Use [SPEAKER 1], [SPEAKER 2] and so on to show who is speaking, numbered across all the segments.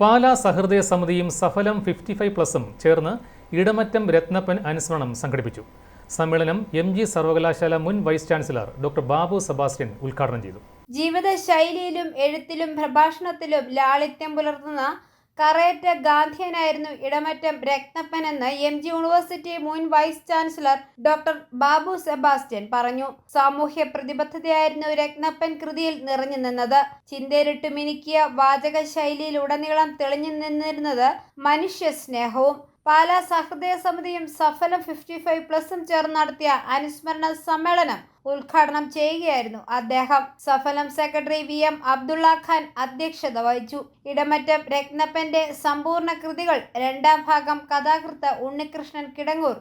[SPEAKER 1] പാലാ സഹൃദയ സമിതിയും സഫലം fifty five പ്ലസും ചേർന്ന് ഇടമറ്റം രത്നപ്പൻ അനുസ്മരണം സംഘടിപ്പിച്ചു. സമ്മേളനം എം ജി സർവകലാശാല മുൻ vice chancellor doctor Babu Sebastian ഉദ്ഘാടനം ചെയ്തു.
[SPEAKER 2] ജീവിതശൈലിയിലും എഴുത്തിലും പ്രഭാഷണത്തിലും ലാളിത്യം പുലർത്തുന്ന കറയറ്റ ഗാന്ധിയനായിരുന്നു ഇടമറ്റം രത്നപ്പനെന്ന് എം ജി യൂണിവേഴ്സിറ്റി മുൻ vice chancellor doctor Babu Sebastian പറഞ്ഞു. സാമൂഹ്യ പ്രതിബദ്ധതയായിരുന്നു രക്തപ്പൻ കൃതിയിൽ നിറഞ്ഞു നിന്നത്. ചിന്തേരിട്ട് മിനുക്കിയ വാചക ശൈലിയിലുടനീളം തെളിഞ്ഞു നിന്നിരുന്നത് മനുഷ്യ സ്നേഹവും പാലാ സഹൃദയ സമിതിയും സഫലം ഫിഫ്റ്റി ഫൈവ് പ്ലസും ചേർന്ന് നടത്തിയ അനുസ്മരണ സമ്മേളനം ഉദ്ഘാടനം ചെയ്യുകയായിരുന്നു അദ്ദേഹം. Saphalam secretary V M Abdulla Khan അധ്യക്ഷത വഹിച്ചു. ഇടമറ്റം രത്നപ്പന്റെ സമ്പൂർണ കൃതികൾ രണ്ടാം ഭാഗം കഥാകൃത്ത് ഉണ്ണികൃഷ്ണൻ കിടങ്ങൂർ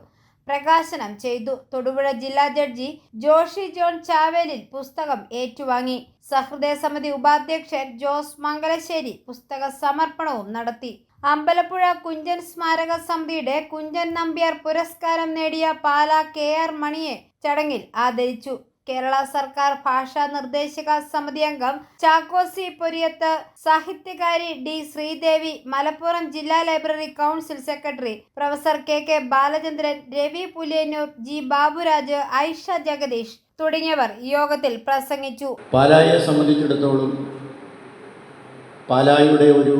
[SPEAKER 2] പ്രകാശനം ചെയ്തു. തൊടുപുഴ ജില്ലാ ജഡ്ജി ജോഷി ജോൺ ചാവേലിൽ പുസ്തകം ഏറ്റുവാങ്ങി. സഹൃദയ സമിതി ഉപാധ്യക്ഷൻ ജോസ് മംഗലശ്ശേരി പുസ്തക സമർപ്പണവും നടത്തി. അമ്പലപ്പുഴ കുഞ്ചൻ സ്മാരക സമിതിയുടെ കുഞ്ചൻ നമ്പ്യാർ പുരസ്കാരം നേടിയ പാല കെ ആർ മണിയെ ചടങ്ങിൽ ആദരിച്ചു. കേരള സർക്കാർ ഭാഷാ നിർദ്ദേശക സമിതി അംഗം ചാക്കോസി പൊരിയത്ത് സാഹിത്യകാരി ഡി ശ്രീദേവി മലപ്പുറം ജില്ലാ library council secretary professor K K Balachandran Ravi Puliyannur G Baburaj Aisha Jagadeesh തുടങ്ങിയവർ യോഗത്തിൽ പ്രസംഗിച്ചു.
[SPEAKER 3] പാലായെ സംബന്ധിച്ചിടത്തോളം പാലായുടെ ഒരു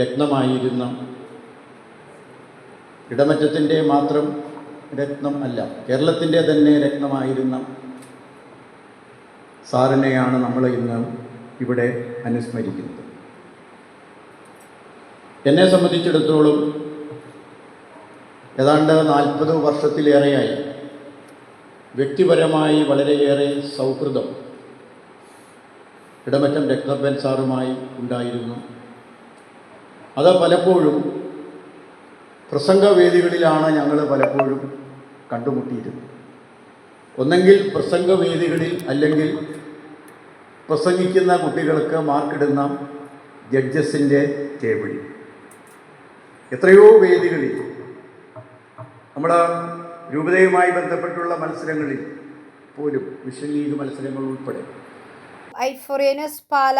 [SPEAKER 3] രത്നമായിരുന്ന ഇടമറ്റത്തിന്റെ മാത്രം രത്നം അല്ല കേരളത്തിന്റെ തന്നെ രത്നമായിരുന്ന സാറിനെയാണ് നമ്മൾ ഇന്ന് ഇവിടെ അനുസ്മരിക്കുന്നത്. എന്നെ സംബന്ധിച്ചിടത്തോളം ഏതാണ്ട് നാൽപ്പത് വർഷത്തിലേറെയായി വ്യക്തിപരമായി വളരെയേറെ സൗഹൃദം ഇടമറ്റം രക്തപ്പൻ സാറുമായി ഉണ്ടായിരുന്നു. അത് പലപ്പോഴും പ്രസംഗവേദികളിലാണ് ഞങ്ങൾ പലപ്പോഴും കണ്ടുമുട്ടിയിരുന്നത്. ഒന്നെങ്കിൽ പ്രസംഗവേദികളിൽ അല്ലെങ്കിൽ പ്രസംഗിക്കുന്ന കുട്ടികൾക്ക് മാർക്കിടുന്ന ജഡ്ജസിന്റെ ടേബിളിൽ എത്രയോ വേദികളിൽ നമ്മുടെ രൂപതയുമായി ബന്ധപ്പെട്ടുള്ള മത്സരങ്ങളിൽ പോലും വിഷൻ ലീഗ് മത്സരങ്ങൾ ഉൾപ്പെടെ.
[SPEAKER 2] ഐഫോറിയനസ് പാല